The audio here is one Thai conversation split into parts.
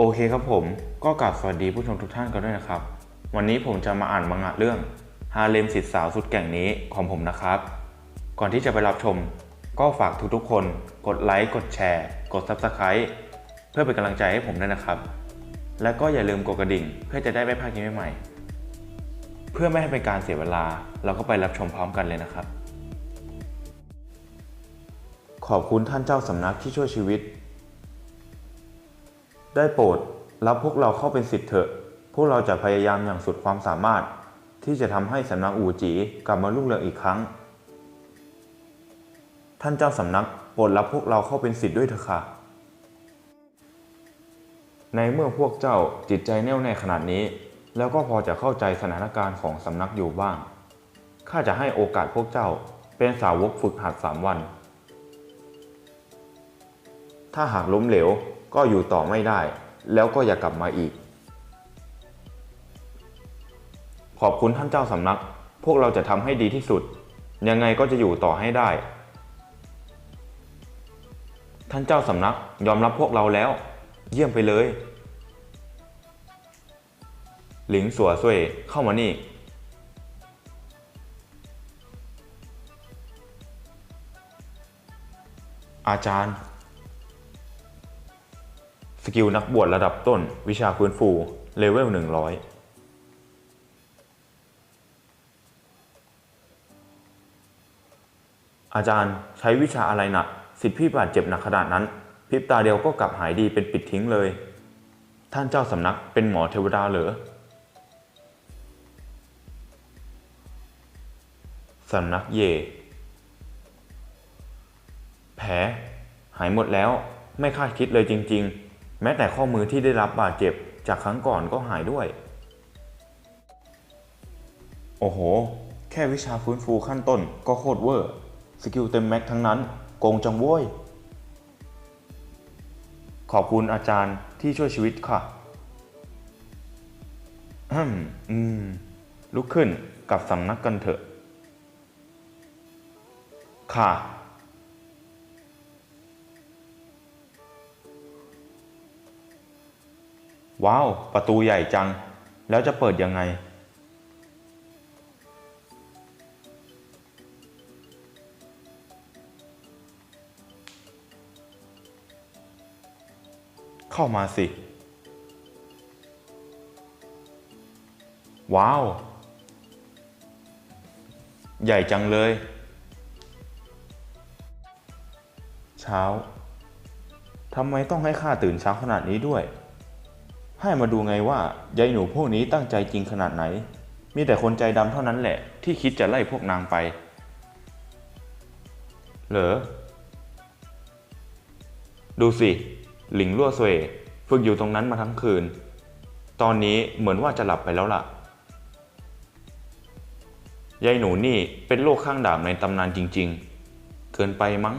โอเคครับผมก็กราบสวัสดีผู้ชมทุกท่านกันด้วยนะครับ วันนี้ผมจะมาอ่านมังงะเรื่องฮาเลมสิทธิสาวสุดแก่งนี้ของผมนะครับ ก่อนที่จะไปรับชม ก็ฝากทุกๆคน กดไลค์ กดแชร์ กด Subscribe เพื่อเป็นกำลังใจให้ผมด้วยนะครับ และก็อย่าลืมกดกระดิ่ง เพื่อจะได้ไม่พลาดคลิปใหม่ๆเพื่อไม่ให้เป็นการเสียเวลา เราก็ไปรับชมพร้อมกันเลยนะครับ ขอบคุณท่านเจ้าสำนักที่ช่วยชีวิต ได้โปรดรับพวกเราเข้าเป็นสิทธิ์เถอะ พวกเราจะพยายามอย่างสุดความสามารถ ที่จะทำให้สำนักอู่จีกลับมารุ่งเรืองอีกครั้ง ท่านเจ้าสำนักโปรดรับพวกเราเข้าเป็นสิทธิ์ด้วยเถอะค่ะ ในเมื่อพวกเจ้าจิตใจแน่วแน่ขนาดนี้ แล้วก็พอจะเข้าใจสถานการณ์ของสำนักอยู่บ้าง ข้าจะให้โอกาสพวกเจ้าเป็นสาวกฝึกหัดสามวัน ถ้าหากล้มเหลว ก็อยู่ต่อไม่ได้ แล้วก็อย่ากลับมาอีก ขอบคุณท่านเจ้าสำนัก พวกเราจะทำให้ดีที่สุด ยังไงก็จะอยู่ต่อให้ได้ ท่านเจ้าสำนักยอมรับพวกเราแล้ว เยี่ยมไปเลย หลิงสัวซุยเข้ามานี่อาจารย์ สกิลนักบวชระดับต้น วิชาฟื้นฟู เลเวล 100 อาจารย์ใช้วิชาอะไรหนักสิทธิพี่บาดเจ็บหนักขนาดนั้น พิบตาเดียวก็กลับหายดีเป็นปิดทิ้งเลย ท่านเจ้าสำนักเป็นหมอเทวดาเหรอสำนักเย แผลหายหมดแล้วไม่คาดคิดเลยจริง ๆ แม้แต่ข้อมือที่ได้รับบาดเจ็บจากครั้งก่อนก็หายด้วย โอ้โห แค่วิชาฟื้นฟูขั้นต้นก็โคตรเวอร์ สกิลเต็มแม็กทั้งนั้น โกงจังโว้ย ขอบคุณอาจารย์ที่ช่วยชีวิตค่ะอืม ลุกขึ้นกับสำนักกันเถอะ ค่ะ ว้าว ประตูใหญ่จัง แล้วจะเปิดยังไง เข้ามาสิ ว้าว ใหญ่จังเลย เช้าทำไมต้องให้ข้าตื่นเช้าขนาดนี้ด้วย ให้มาดูไงว่ายายหนูพวกนี้ตั้งใจจริงขนาดไหน มีแต่คนใจดำเท่านั้นแหละ ที่คิดจะไล่พวกนางไป เหรอ ดูสิ หลิงลั่วเสวยฝึกอยู่ตรงนั้นมาทั้งคืน ตอนนี้เหมือนว่าจะหลับไปแล้วล่ะ ยายหนูนี่เป็นโรคข้างดาบในตำนานจริง ๆ เกินไปมั้ง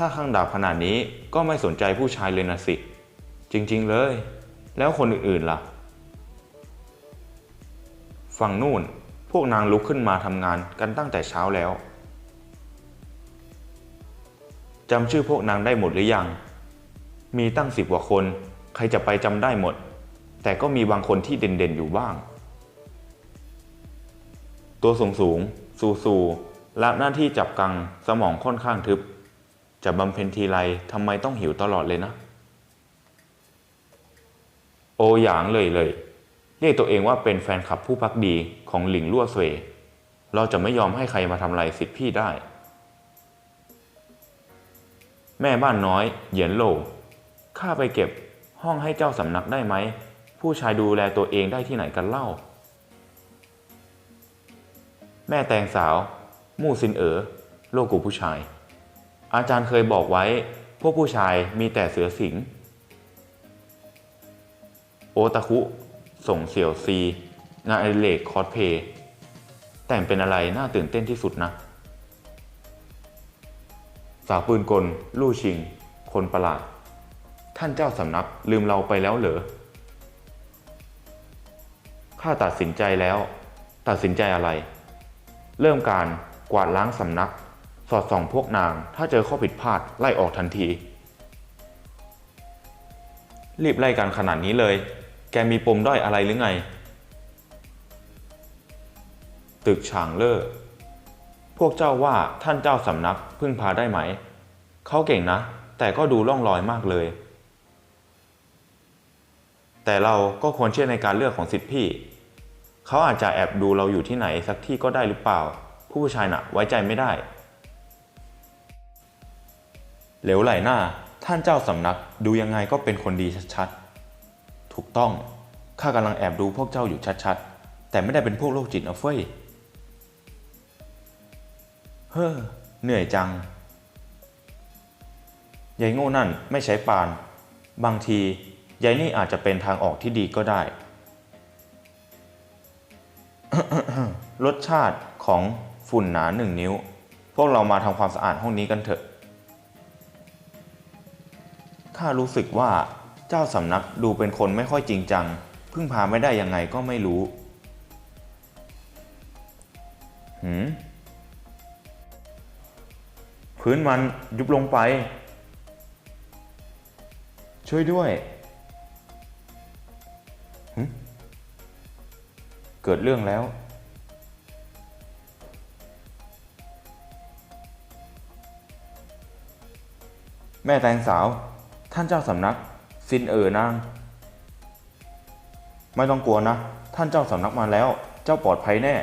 ถ้าข้างดาบขนาดนี้ก็ไม่สนใจผู้ชายเลยนะสิ จริงๆเลย แล้วคนอื่นๆล่ะ ฝั่งนู่นพวกนางลุกขึ้นมาทำงานกันตั้งแต่เช้าแล้วจำชื่อพวกนางได้หมดหรือยัง มีตั้งสิบกว่าคน ใครจะไปจำได้หมด แต่ก็มีบางคนที่เด่นๆอยู่บ้าง ตัวสูงสูง สูสูรับหน้าที่จับกังสมองค่อนข้างทึบ จะบำเพ็ญทีไรทำไมต้องหิวตลอดเลยนะ โอหยางเลยเลย เรียกตัวเองว่าเป็นแฟนคลับผู้พักดีของหลิงลั่วเสวยเราจะไม่ยอมให้ใครมาทำลายสิทธิพี่ได้ แม่บ้านน้อย เหยียนโหลข้าไปเก็บห้องให้เจ้าสำนักได้ไหม ผู้ชายดูแลตัวเองได้ที่ไหนกันเล่า แม่แตงสาว มู่ซินเอ๋อโลกูผู้ชาย อาจารย์เคยบอกไว้ พวกผู้ชายมีแต่เสือสิง โอตาคุ ส่งเสี่ยวซี งานอดิเรกคอสเพย์แต่งเป็นอะไรน่าตื่นเต้นที่สุดนะ สาวปืนกล ลู่ชิง คนประหลาด ท่านเจ้าสำนักลืมเราไปแล้วเหรอ ข้าตัดสินใจแล้ว ตัดสินใจอะไร เริ่มการกวาดล้างสำนัก สอดส่องพวกนางถ้าเจอข้อผิดพลาดไล่ออกทันที รีบไล่กันขนาดนี้เลย แกมีปมด้อยอะไรหรือไง ตึกฉางเล่อพวกเจ้าว่าท่านเจ้าสำนักพึ่งพาได้ไหม เขาเก่งนะ แต่ก็ดูล่องลอยมากเลย แต่เราก็ควรเชื่อในการเลือกของสิทธิพี่ เขาอาจจะแอบดูเราอยู่ที่ไหนสักที่ก็ได้หรือเปล่า ผู้ชายน่ะไว้ใจไม่ได้ เหลวไหลหน้า ท่านเจ้าสำนักดูยังไงก็เป็นคนดีชัดๆ ถูกต้อง ข้ากำลังแอบดูพวกเจ้าอยู่ชัดๆ แต่ไม่ได้เป็นพวกโรคจิตนะเฟ้ย เฮ้อ เหนื่อยจัง ยายโง่นั่นไม่ใช้ปาน บางที ยายนี่อาจจะเป็นทางออกที่ดีก็ได้ รสชาติของฝุ่นหนาหนึ่งนิ้ว พวกเรามาทำความสะอาดห้องนี้กันเถอะ ข้ารู้สึกว่าเจ้าสำนักดูเป็นคนไม่ค่อยจริงจัง พึ่งพาไม่ได้ยังไงก็ไม่รู้ หืม พื้นมันยุบลงไป ช่วยด้วยหึเกิดเรื่องแล้วแม่แตงสาว ท่านเจ้าสำนักซินเอ๋อนางไม่ต้องกลัวนะ ท่านเจ้าสำนักมาแล้ว เจ้าปลอดภัยแน่